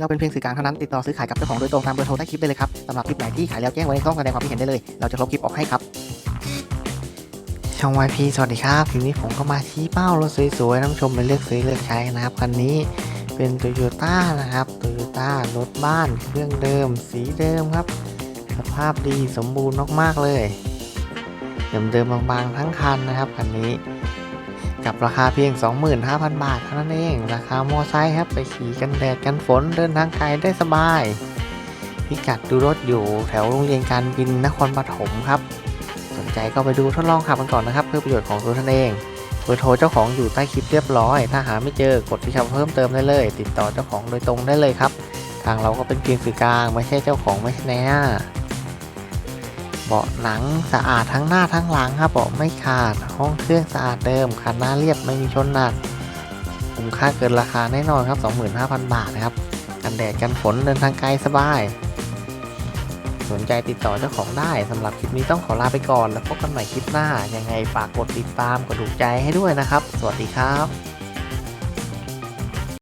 เราเป็นเพียงสื่อกลางเท่านั้นติดต่อซื้อขายกับเจ้าของโดยตรงตามเบอร์โทรใต้คลิปได้เลยครับสำหรับคลิปไหนที่ขายแล้วแจ้งไว้ในช่องแสดงความคิดเห็นได้เลย เราจะลบคลิปออกให้ครับ ช่อง YP สวัสดีครับทีนี้ผมก็มาชี้เป้ารถสวยๆน้ำชมไปเลือกซื้อเลือกใช้นะครับคันนี้เป็น Toyota นะครับ Toyota รถบ้านเครื่องเดิม สีเดิมครับ สภาพดีสมบูรณ์มากๆเลยเดิมๆบางๆทั้งคันนะครับคันนี้ กับราคาเพียง 25,000 บาทเท่านั้นเอง ราคามอไซค์ครับไปขี่กันแดดกันฝนเดินทางไกลได้สบาย พิกัดดูรถอยู่แถวโรงเรียนการบินนครปฐมครับ สนใจก็ไปดูทดลองขับกันก่อนนะครับ เพื่อประโยชน์ของตัวท่านเองเบอร์โทรเจ้าของอยู่ใต้คลิปเรียบร้อย ถ้าหาไม่เจอกดที่คำเพิ่มเติมได้เลย ติดต่อเจ้าของโดยตรงได้เลยครับ ทางเราก็เป็นเพียงสื่อกลางไม่ใช่เจ้าของไม่ใช่แน่ เบาะหนังสะอาดทั้งหน้าทั้งหลังครับเบาะไม่ขาด ห้องเครื่องสะอาดเดิมคันหน้าเรียบไม่มีชนหนักคุ้มค่าเกินราคาแน่นอนครับ 25,000 บาทนะครับกันแดดกันฝนเดินทางไกลสบาย สนใจติดต่อเจ้าของได้สำหรับคลิปนี้ต้องขอลาไปก่อน แล้วพบกันใหม่คลิปหน้า ยังไงฝากกดติดตามกดถูกใจให้ด้วยนะครับ สวัสดีครับ